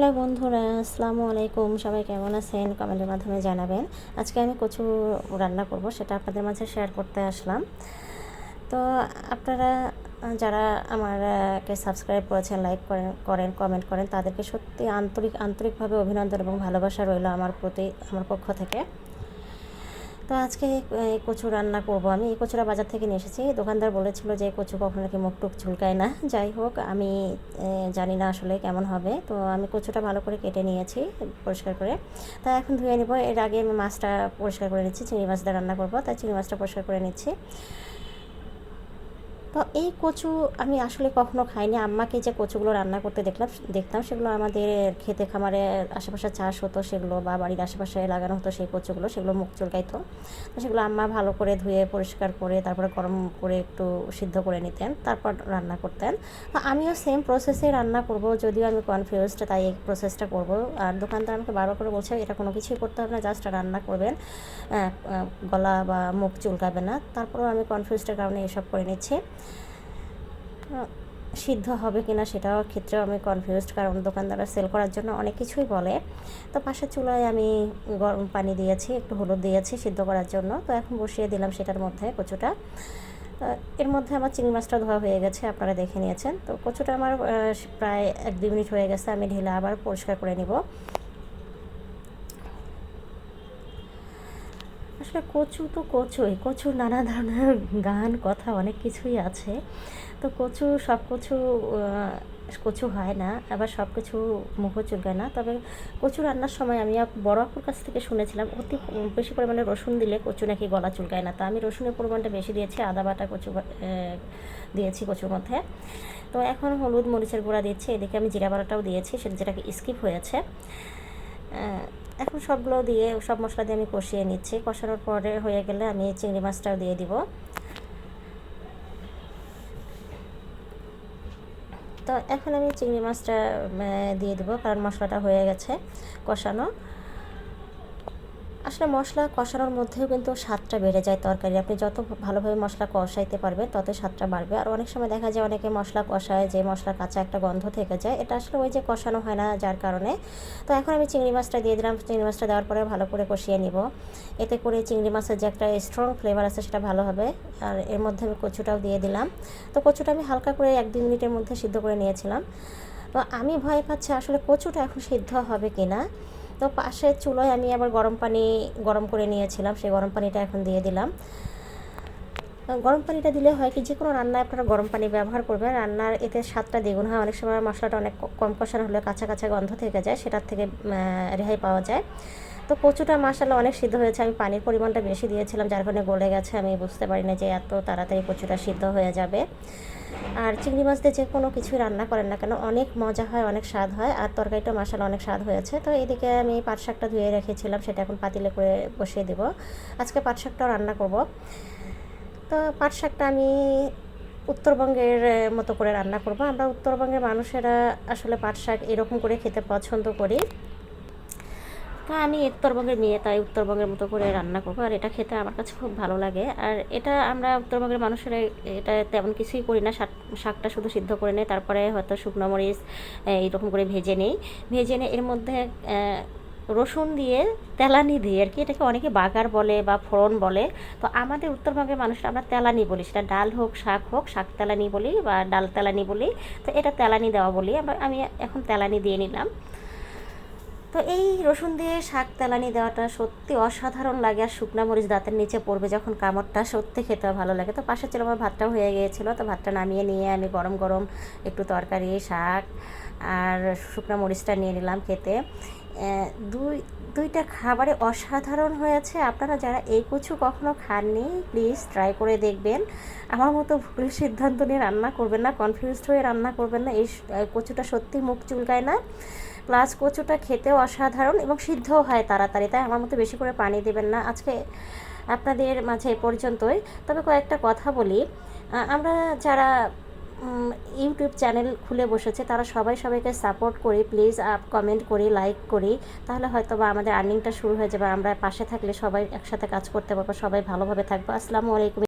Hello বন্ধুরা, আসসালামু আলাইকুম। সবাই কেমন আছেন? কমেন্টের মাধ্যমে জানাবেন। আজকে আমি কচু রান্না করব, সেটা আপনাদের মাঝে শেয়ার করতে আসলাম। তো আপনারা, যারা আমারকে সাবস্ক্রাইব করেছেন লাইক করেন করেন কমেন্ট করেন, তাদেরকে সত্যি আন্তরিক, আন্তরিকভাবে অভিনন্দন এবং ভালোবাসা রইল আমার প্রতি, আমার পক্ষ থেকে। তো আজকে কচু রান্না করব আমি। এই কচুরা বাজার থেকে নিয়ে এসেছি। দোকানদার বলেছিল যে কচু কখনো নাকি মুখ টুক ঝুলকায় না। যাই হোক, আমি জানি না আসলে কেমন হবে। তো আমি কচুটা ভালো করে কেটে নিয়েছি পরিষ্কার করে। তা এখন ধুয়ে নেব। এর আগে আমি মাছটা পরিষ্কার করে নিচ্ছি। চিংড়ি মাছটা রান্না করব। তাই চিংড়ি মাছটা পরিষ্কার করে নিচ্ছি। তো এই কচু আমি আসলে কখনো খাইনি। আম্মাকে যে কচুগুলো রান্না করতে দেখলাম, দেখতাম সেগুলো আমাদের খেতে খামারে আশেপাশে চাষ হতো সেগুলো বা বাড়ির আশেপাশে লাগানো হতো সেই কচুগুলো, সেগুলো মুখ চুলকাইতো। তো সেগুলো আম্মা ভালো করে ধুয়ে পরিষ্কার করে তারপরে গরম করে একটু সিদ্ধ করে নিতেন, তারপর রান্না করতেন। তো আমিও সেম প্রসেসে রান্না করব, যদিও আমি কনফিউজড তাই এই প্রসেসটা করব। আর দোকানদার আমাকে বারবার করে বলছে, এটা কোনো কিছুই করতে হবে না জাস্ট রান্না করবেন। গলা বা মুখ চুলকাবে না। তারপরেও আমি কনফিউজডের কারণে এসব করে নিচ্ছি। সিদ্ধ হবে কিনা সেটাও ক্ষেত্রেও আমি কনফিউজড কারণ দোকানদাররা সেল করার জন্য অনেক কিছুই বলে। তো পাশের চুলায় আমি গরম পানি দিয়েছি, একটু হলুদ দিয়েছি সিদ্ধ করার জন্য। তো এখন বসিয়ে দিলাম সেটার মধ্যে কচুটা। এর মধ্যে আমার চিংড়ি মাছটা ধোয়া হয়ে গেছে, আপনারা দেখে নিয়েছেন। তো কচুটা আমার প্রায় এক দুই মিনিট হয়ে গেছে, আমি ঢেলে আবার পরিষ্কার করে নিব। আসলে কচু তো কচুই, কচুর নানা ধরনের গান, কথা অনেক কিছুই আছে। তো কচু, সব কচু কচু হয় না, আবার সব কিছু মুখ চুলকায় না। তবে কচু রান্নার সময় আমি বড় আপুর কাছ থেকে শুনেছিলাম, অতি বেশি পরিমাণে রসুন দিলে কচু নাকি গলা চুলকায় না। তা আমি রসুনের পরিমাণটা বেশি দিয়েছি, আদা বাটা কচু দিয়েছি কচুর মধ্যে। তো এখন হলুদ, মরিচের গুঁড়া দিচ্ছি, এদিকে আমি জিরা বাটাটাও দিয়েছি, সেটা যেটাকে স্কিপ হয়েছে। এখন সবগুলো দিয়ে, সব মশলা দিয়ে আমি কষিয়ে নিচ্ছি। কষানোর পরে হয়ে গেলে আমি চিংড়ি মাছটাও দিয়ে দিব। তো এখন আমি চিংড়ি মাছটা দিয়ে দেবো, কারণ মশলাটা হয়ে গেছে কষানো। আসলে মশলা কষানোর মধ্যেও কিন্তু স্বাদটা বেড়ে যায় তরকারি আপনি যত ভালোভাবে মশলা কষাইতে পারবেন তত স্বাদটা বাড়বে। আর অনেক সময় দেখা যায় অনেকে মশলা কষায় যে মশলা কাঁচা একটা গন্ধ থেকে যায়, এটা আসলে ওই যে কষানো হয় না যার কারণে। তো এখন আমি চিংড়ি মাছটা দিয়ে দিলাম। চিংড়ি মাছটা দেওয়ার পরে ভালো করে কষিয়ে নিব। এতে করে চিংড়ি মাছের যে একটা স্ট্রং ফ্লেভার আছে সেটা ভালো হবে। আর এর মধ্যে আমি কচুটাও দিয়ে দিলাম। তো কচুটা আমি হালকা করে এক দুই মিনিটের মধ্যে সিদ্ধ করে নিয়েছিলাম। তো আমি ভয় পাচ্ছি আসলে কচুটা এখন সিদ্ধ হবে কি না তো পাশের চুলোয় আমি আবার গরম পানি গরম করে নিয়েছিলাম, সেই গরম পানিটা এখন দিয়ে দিলাম। গরম পানিটা দিলে হয় কি যে কোনো রান্নায় আপনারা গরম পানি ব্যবহার করবেন। রান্নার এতে স্বাদটা দ্বিগুণ হয়। অনেক সময় মশলাটা অনেক কম কষানো হলে কাঁচা কাঁচা গন্ধ থেকে যায়, সেটার থেকে রেহাই পাওয়া যায়। তো কচুটা মাসালা অনেক সিদ্ধ হয়েছে। আমি পানির পরিমাণটা বেশি দিয়েছিলাম, যার কারণে গলে গেছে। আমি বুঝতে পারি না যে এত তাড়াতাড়ি কচুটা সিদ্ধ হয়ে যাবে। আর চিংড়ি মাছ দিয়ে যে কোনো কিছুই রান্না করেন না কেন, অনেক মজা হয়, অনেক স্বাদ হয়। আর তরকারিটা মশালা অনেক স্বাদ হয়েছে। তো এদিকে আমি পাট শাকটা ধুয়ে রেখেছিলাম, সেটা এখন পাতিলে করে বসিয়ে দেবো। আজকে পাট শাকটাও রান্না করব। তো পাট শাকটা আমি উত্তরবঙ্গের মতো করে রান্না করব। আমরা উত্তরবঙ্গের মানুষেরা আসলে পাট শাক এরকম করে খেতে পছন্দ করি। তো আমি উত্তরবঙ্গের মেয়ে, তাই উত্তরবঙ্গের মতো করে রান্না করব, আর এটা খেতে আমার কাছে খুব ভালো লাগে। আর এটা আমরা উত্তরবঙ্গের মানুষেরা এটা তেমন কিছুই করি না, শাক, শাকটা শুধু সিদ্ধ করে নেই, তারপরে হয়তো শুকনো মরিচ এইরকম করে ভেজে নেই। ভেজে নিয়ে এর মধ্যে রসুন দিয়ে, তেলানি দিয়ে, আর কি, এটাকে অনেকে বাগার বলে বা ফোড়ন বলে। তো আমাদের উত্তরবঙ্গের মানুষরা আমরা তেলানি বলি, সেটা ডাল হোক, শাক হোক, শাক তেলানি বলি বা ডাল তেলানি বলি, তো এটা তেলানি দেওয়া বলি। আমি এখন তেলানি দিয়ে নিলাম। তো এই রসুন দিয়ে শাক তেলানি দেওয়াটা সত্যি অসাধারণ লাগে, আর শুকনা মরিচ দাঁতের নিচে পড়বে যখন কামড়টা সত্যি খেতে ভালো লাগে। তো পাশে ছিল আমার ভাতটাও হয়ে গিয়েছিল, তো ভাতটা নামিয়ে নিয়ে আমি গরম গরম একটু তরকারি, শাক আর শুকনো মরিচটা নিয়ে নিলাম খেতে। দুই, দুইটা খাবারে অসাধারণ হয়েছে। আপনারা যারা এই কচু কখনো খাননি প্লিজ ট্রাই করে দেখবেন। আমার মতো ভুল সিদ্ধান্ত নিয়ে রান্না করবেন না কনফিউজড হয়ে রান্না করবেন না। এই কচুটা সত্যি মুখ চুলকায় না। প্লাস কচুটা খেতেও অসাধারণ এবং সিদ্ধও হয় তাড়াতাড়ি, তাই আমার মতো বেশি করে পানি দেবেন না। আজকে আপনাদের মাঝে এ পর্যন্তই। তবে কয়েকটা কথা বলি। আমরা যারা ইউটিউব চ্যানেল খুলে বসেছে, তারা সবাই সবাইকে সাপোর্ট করি। প্লিজ আপ, কমেন্ট করি, লাইক করি। তাহলে হয়তো বা আমাদের আর্নিংটা শুরু হয়ে যাবে। আমরা পাশে থাকলে সবাই একসাথে কাজ করতে পারব, সবাই ভালোভাবে থাকব। আসসালামু আলাইকুম।